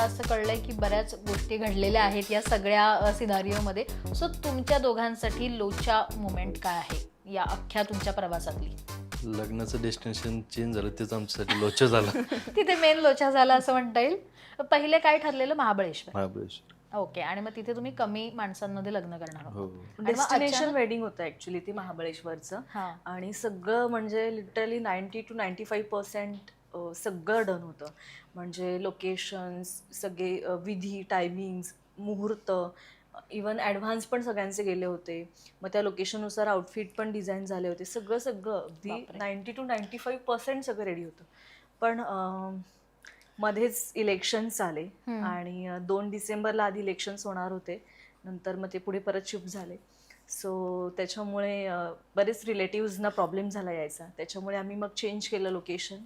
असं कळलंय की बऱ्याच गोष्टी घडलेल्या आहेत या सगळ्या सिनारिओमध्ये. सो तुमच्या दोघांसाठी लोचा मुमेंट काय आहे? या अख्ख्या तुमच्या प्रवासातली. लग्नाचं डेस्टिनेशन चेंज झालं तेच आमच्यासाठी लोच झालं. तिथे मेन लोचा झाला असं म्हणता येईल. पहिले काय ठरलेलं? महाबळेश्वर. महाबळेश्वर. ओके आणि मग तिथे तुम्ही कमी माणसांमध्ये लग्न करणार आहोत. हो. मग डेस्टिनेशन अचानक- वेडिंग होतं ऍक्च्युली ती महाबळेश्वरचं. हा. आणि सगळं म्हणजे literally ninety two ninety five percent सगळं डन होतं. म्हणजे लोकेशन्स सगळे विधी टायमिंग्स मुहूर्त इवन ॲडव्हान्स पण सगळ्यांचे गेले होते. मग त्या लोकेशननुसार आउटफिट पण डिझाईन झाले होते. सगळं सगळं. अगदी. Ninety two ninety five percent सगळं रेडी होतं. पण मध्येच इलेक्शन्स आले. आणि दोन डिसेंबरला आधी इलेक्शन्स होणार होते. नंतर मग ते पुढे परत शिफ्ट झाले. सो त्याच्यामुळे बरेच रिलेटिव्हजना प्रॉब्लेम झाला यायचा. त्याच्यामुळे आम्ही मग चेंज केलं लोकेशन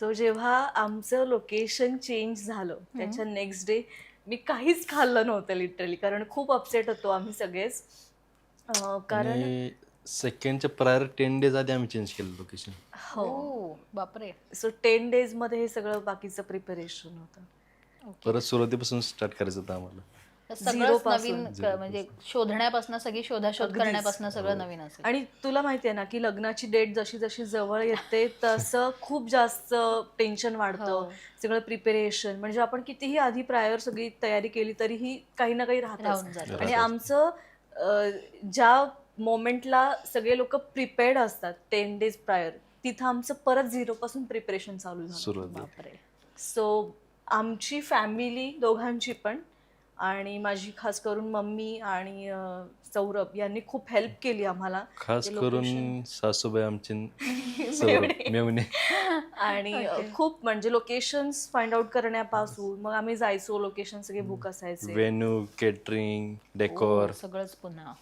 सो जेव्हा आमचं लोकेशन चेंज झालं त्याच्या नेक्स्ट डे मी काहीच खाल्लं नव्हतं लिटरली कारण खूप अपसेट होतो आम्ही सगळेच. अ, कारण आणि सेकंडच्या प्रायर टेन डेज आधी आम्ही चेंज केलं लोकेशन हो. ओ, बापरे. सो टेन डेजमध्ये हे सगळं बाकीचं प्रिपरेशन होतं. परत सुरुवातीपासून स्टार्ट करायचं होतं आम्हाला. सगळंच पासून. नवीन क- Zero म्हणजे शोधण्यापासून सगळी शोधाशोध अगदीच. करण्यापासून सगळं नवीन असेल आणि तुला माहिती आहे ना की लग्नाची डेट जशी जशी जवळ येते तसं खूप जास्त टेन्शन वाढतं हो. सगळं प्रिपेरेशन म्हणजे आपण कितीही आधी प्रायर सगळी तयारी केली तरीही काही ना काही राहून राहतं जातं. आणि. आमचं अं, ज्या मोमेंटला सगळे लोक प्रिपेअर्ड असतात टेन डेज प्रायर तिथं आमचं परत झिरो पासून प्रिपरेशन चालू झालं सुरुवात बापरे सो आमची फॅमिली दोघांची पण आणि माझी खास करून मम्मी आणि सौरभ यांनी खूप हेल्प केली आम्हाला. खास करून. सासूबाई आमची आणि. खूप म्हणजे लोकेशन्स फाइंड आउट करण्यापासून मग आम्ही जायचो लोकेशन सगळे बुक असायचे. वेन्यू केटरिंग डेकोर सगळंच पुन्हा.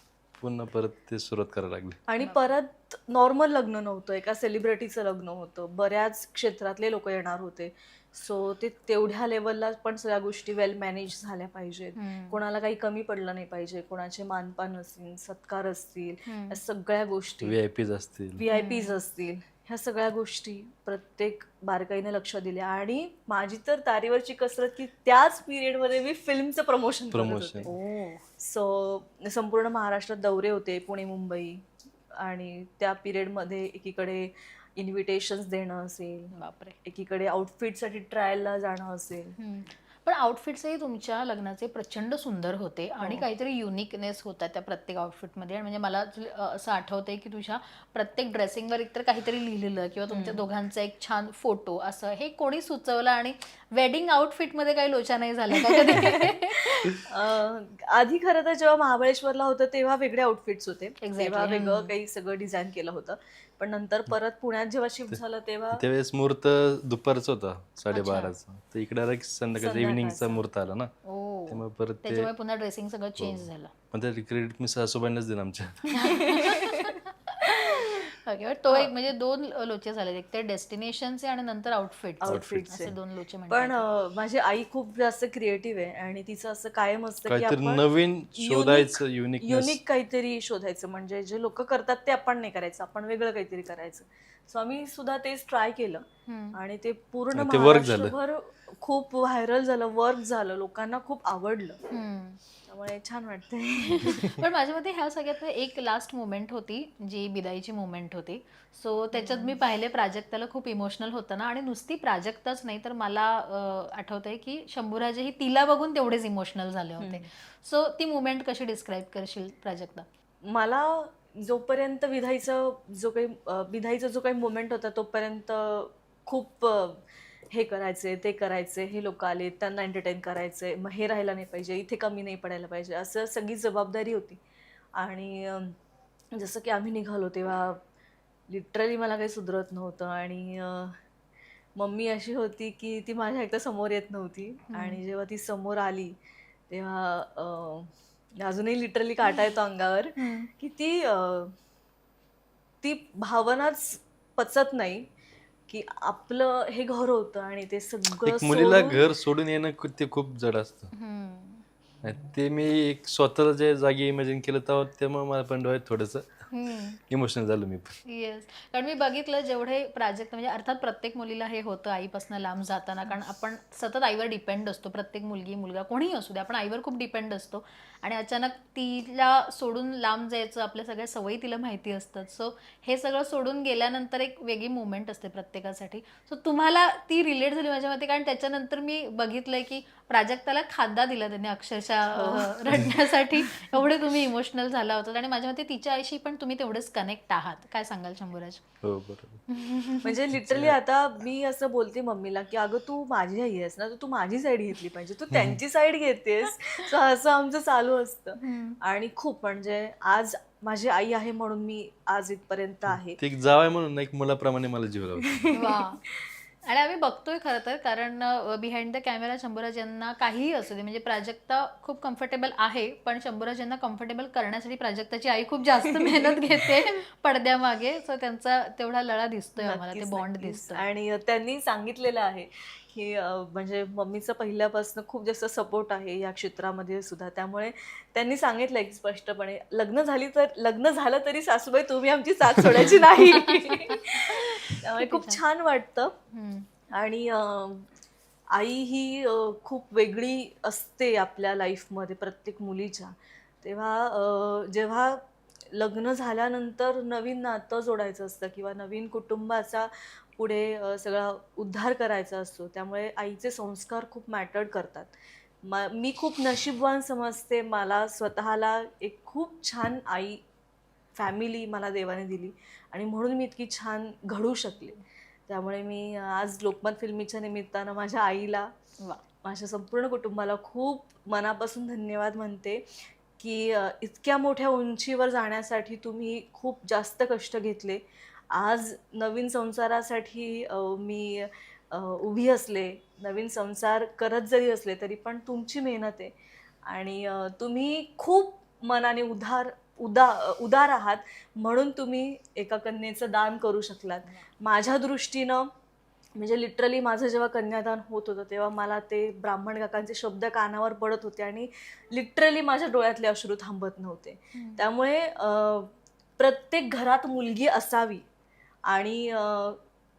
पुन्हा परत ते सुरुवात करायला लागली. आणि परत नॉर्मल लग्न नव्हतं एका सेलिब्रिटीचं लग्न होतं. बऱ्याच क्षेत्रातले लोक येणार होते. सो ते तेवढ्या लेवलला पण सगळ्या गोष्टी वेल मॅनेज झाल्या पाहिजेत. कोणाला काही कमी पडलं नाही पाहिजे. कोणाचे मानपान असतील सत्कार असतील. या सगळ्या गोष्टी. व्ही आय पीज असतील. व्ही आय पीज असतील. ह्या सगळ्या गोष्टी प्रत्येक बारकाईने लक्ष दिल्या. आणि माझी तर तारीवरची कसरत की त्याच पिरियडमध्ये मी फिल्मचं प्रमोशन. ओ सो संपूर्ण महाराष्ट्रात दौरे होते पुणे मुंबई. आणि त्या पिरियडमध्ये एकीकडे इन्व्हिटेशन्स देणं असेल बापरे एकीकडे आउटफिटसाठी ट्रायलला जाणं असेल. पण आउटफिट्सही तुमच्या लग्नाचे प्रचंड सुंदर होते आणि हो. काहीतरी युनिकनेस होता त्या प्रत्येक आउटफिटमध्ये आणि म्हणजे मला असं आठवतंय की तुझ्या प्रत्येक ड्रेसिंगवर एकतर काहीतरी लिहिलेलं किंवा तुमच्या दोघांचा एक छान फोटो असं हे कोणी सुचवलं आणि वेडिंग आउटफिटमध्ये काही लोचा नाही झाला आधी खरं तर जेव्हा महाबळेश्वरला होतं तेव्हा वेगळे आउटफिट्स होते. तेव्हा वेगळं. काही सगळं डिझाईन केलं होतं पण नंतर परत पुण्यात जेव्हा शिफ्ट झालं तेव्हा त्यावेळेस मुहूर्त दुपारचा होता साडेबाराचा. तर इकडे डायरेक्ट संध्याकाळचा. इव्हिनिंगचा मुहूर्त आला ना. ओ त्यामुळे परत ते त्याच्यामुळे पुन्हा ड्रेसिंग सगळं चेंज झालं. मग ते क्रेडिट मी सासूबाईंनाच दिलं आमच्या. तो एक म्हणजे दोन लोचे झाले एक ते डेस्टिनेशनचे आणि नंतर आउटफिट Outfits असे. दोन लोचे पण अं, माझी आई खूप जास्त क्रिएटिव्ह आहे आणि तिचं असं कायम असतं की काहीतरी आपण नवीन शोधायचं युनिकनेस युनिक काहीतरी शोधायचं. म्हणजे जे लोक करतात ते आपण नाही करायचं. आपण वेगळं काहीतरी करायचं. सो आम्ही सुद्धा तेच ट्राय केलं. आणि ते पूर्ण आणि ते work झालं. महाराष्ट्रभर खूप व्हायरल झालं वर्क झालं लोकांना खूप आवडलं. त्यामुळे छान वाटतंय. पण माझ्या मते ह्या सगळ्यात एक लास्ट मुमेंट होती जी बिदाईची मुमेंट होती. सो त्याच्यात मी पाहिले प्राजक्ताला खूप इमोशनल होतं ना. आणि नुसती प्राजक्ताच नाही तर मला अं, आठवतंय की शंभूराजेही तिला बघून तेवढेच इमोशनल झाले होते. सो ती मुमेंट कशी डिस्क्राईब करशील प्राजक्ता? मला जोपर्यंत विधाईचं जो काही विधाईचा जो काही मोमेंट होता तोपर्यंत खूप हे करायचे ते करायचे हे लोक आले त्यांना एंटरटेन करायचे मग हे राहायला नाही पाहिजे इथे कमी नाही पडायला पाहिजे असं सगळी जबाबदारी होती. आणि जसं की आम्ही निघालो तेव्हा लिटरली मला काही सुधरत नव्हतं आणि मम्मी अशी होती की ती माझ्या एकदा समोर येत नव्हती. आणि जेव्हा ती समोर आली तेव्हा अजूनही लिटरली काटा येतो अंगावर. की ती ती भावनाच पचत नाही की आपलं हे घर होतं आणि ते सगळं एक मुलीला सोडून- घर सोडून येणं ते खूप जड असतं. ते मी एक स्वतःला जे जागी इमॅजिन केलं तेव्हा त्यामुळे मला पण डोळ्यात थोडंसं इमोशनल झालो मी पण. येस कारण मी बघितलं जेवढे प्राजक्त म्हणजे अर्थात प्रत्येक मुलीला हे होतं आईपासून लांब जाताना. कारण आपण सतत आईवर डिपेंड असतो. प्रत्येक मुलगी मुलगा कोणीही असू दे आपण आईवर खूप डिपेंड असतो. आणि अचानक तिला सोडून लांब जायचं आपल्या सगळ्या सवयी तिला माहिती असतात. सो हे सगळं सोडून गेल्यानंतर एक वेगळी मुवमेंट असते प्रत्येकासाठी. सो तुम्हाला ती रिलेट झाली माझ्या मते. कारण त्याच्यानंतर मी बघितलंय की प्राजक्ताला खाद्दा दिला त्यांनी अक्षरशः अं, रडण्यासाठी. एवढे तुम्ही इमोशनल झाला होता. आणि माझ्या मते तिच्या आईशी पण तुम्ही तेवढेच कनेक्ट आहात. काय सांगाल शंभूराज? हो बरोबर. म्हणजे लिटरली आता मी असं बोलते मम्मीला की अगं तू माझी आई आहेस ना तर तू माझी साईड घेतली पाहिजे. तू त्यांची साईड घेतेस. असं आमचं चालू असतं. आणि खूप म्हणजे आज माझी आई आहे म्हणून मी आज इथपर्यंत आहे. ते एक जाव आहे म्हणून एक मुलाप्रमाणे मला जीव लावतो. वा. आणि आम्ही बघतोय खरं तर कारण बिहाइंड द कॅमेरा शंभूराज यांना काहीही असू दे म्हणजे प्राजक्ता खूप कम्फर्टेबल आहे पण शंभूराज यांना कम्फर्टेबल करण्यासाठी प्राजक्ताची आई खूप जास्त मेहनत घेते पडद्यामागे. सो त्यांचा तेवढा लळा दिसतोय आम्हाला ते बॉन्ड. दिसतोय. आणि त्यांनी सांगितलेलं आहे की म्हणजे मम्मीचं पहिल्यापासून खूप जास्त सपोर्ट आहे या क्षेत्रामध्ये सुद्धा. त्यामुळे त्यांनी सांगितलंय की स्पष्टपणे लग्न झाली तर लग्न झालं तरी सासूबाई तुम्ही आमची साथ सोडायची नाही. त्यामुळे खूप छान वाटतं. आणि आई ही खूप वेगळी असते आपल्या लाईफमध्ये प्रत्येक मुलीच्या. तेव्हा जेव्हा लग्न झाल्यानंतर नवीन नातं जोडायचं असतं किंवा नवीन कुटुंबाचा पुढे सगळा उद्धार करायचा असतो त्यामुळे आईचे संस्कार खूप मॅटर करतात. म मी खूप नशीबवान समजते मला स्वतःला एक खूप छान आई फॅमिली मला देवाने दिली. आणि म्हणून मी इतकी छान घडू शकले. त्यामुळे मी आज लोकमत फिल्मीच्या निमित्तानं माझ्या आईला. माझ्या संपूर्ण कुटुंबाला खूप मनापासून धन्यवाद म्हणते की इतक्या मोठ्या उंचीवर जाण्यासाठी तुम्ही खूप जास्त कष्ट घेतले. आज नवीन संसारासाठी मी उभी असले नवीन संसार करत जरी असले तरी पण तुमची मेहनत आहे. आणि तुम्ही खूप मनाने उधार उदा उदार आहात म्हणून तुम्ही एका कन्येचं दान करू शकलात माझ्या दृष्टीनं म्हणजे लिटरली माझं जेव्हा कन्यादान होत होतं तेव्हा मला ते ब्राह्मण काकांचे शब्द कानावर पडत होते आणि लिटरली माझ्या डोळ्यातले अश्रू थांबत नव्हते. त्यामुळे प्रत्येक घरात मुलगी असावी आणि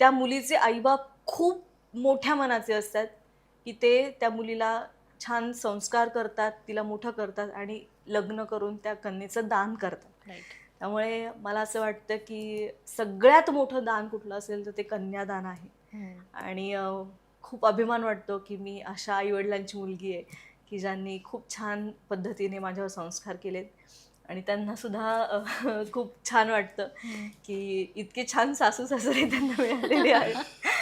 त्या मुलीचे आईबाप खूप मोठ्या मनाचे असतात की ते त्या मुलीला छान संस्कार करतात तिला मोठं करतात आणि लग्न करून त्या कन्येचं दान करतात. त्यामुळे मला असं वाटतं की सगळ्यात मोठं दान कुठलं असेल तर ते कन्यादान आहे. आणि खूप अभिमान वाटतो की मी अशा आईवडिलांची मुलगी आहे की ज्यांनी खूप छान पद्धतीने माझ्यावर संस्कार केलेत आणि त्यांना सुद्धा खूप छान वाटतं. की इतके छान सासू सासरे त्यांना मिळालेले आहेत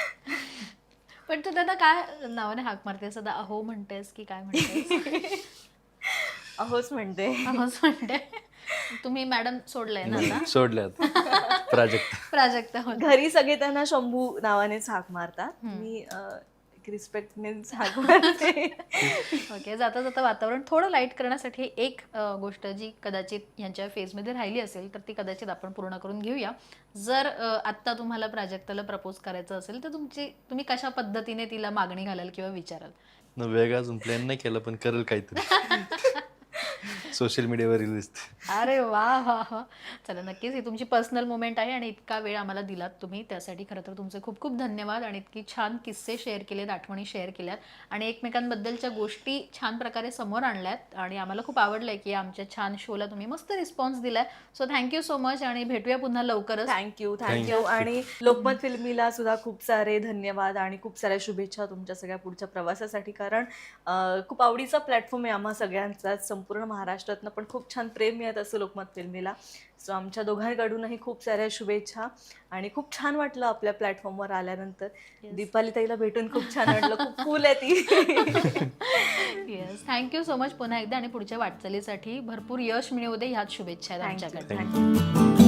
पण तू त्यांना काय नावाने हाक मारतेस? आता अहो म्हणतेस की काय म्हणतेस? अहोच म्हणते. अहोच म्हणते. तुम्ही मॅडम सोडलंय ना आता? सोडल्यात प्राजक्त. प्राजक्ता हो घरी सगळे त्यांना शंभू नावानेच हाक मारतात. मी अं, एक मारते ओके जाता जाता वातावरण थोडं लाइट करण्यासाठी एक गोष्ट जी कदाचित यांच्या फेजमध्ये राहिली असेल तर ती कदाचित आपण पूर्ण करून घेऊया. जर आत्ता तुम्हाला प्राजक्ताला प्रपोज करायचं असेल तर तुमची तुम्ही कशा पद्धतीने तिला मागणी घालाल किंवा विचाराल? न वेगळा अजून प्लॅन नाही केला पण करेल काहीतरी. सोशल मीडियावर दिसते. अरे वा वा वा. चला नक्कीच ही तुमची पर्सनल मुमेंट आहे आणि इतका वेळ आम्हाला दिलात तुम्ही. त्यासाठी खरं तर तुमचे खूप खूप धन्यवाद आणि इतकी छान किस्से शेअर केलेत आठवणी शेअर केल्यात आणि एकमेकांबद्दलच्या गोष्टी छान प्रकारे समोर आणल्यात. आणि आम्हाला खूप आवडलंय की आमच्या छान शोला तुम्ही मस्त रिस्पॉन्स दिलाय. सो थँक्यू सो मच आणि भेटूया पुन्हा लवकरच. Thank you thank you. आणि लोकमत फिल्मीला सुद्धा खूप सारे धन्यवाद आणि खूप साऱ्या शुभेच्छा तुमच्या सगळ्या पुढच्या प्रवासासाठी. कारण अं, खूप आवडीचा प्लॅटफॉर्म आहे आम्हा सगळ्यांचा संपूर्ण महाराष्ट्रातनं पण खूप छान प्रेम मिळत असं लोकमत फिल्मीला. सो आमच्या दोघांकडूनही खूप साऱ्या शुभेच्छा आणि खूप छान वाटलं आपल्या प्लॅटफॉर्मवर आल्यानंतर. दीपाली ताईला भेटून खूप छान वाटलं. खूप कूल आहे ती. येस थँक्यू सो मच पुन्हा एकदा आणि पुढच्या वाटचालीसाठी भरपूर यश मिळवू दे ह्याच शुभेच्छा आहेत आमच्याकडे थँक्यू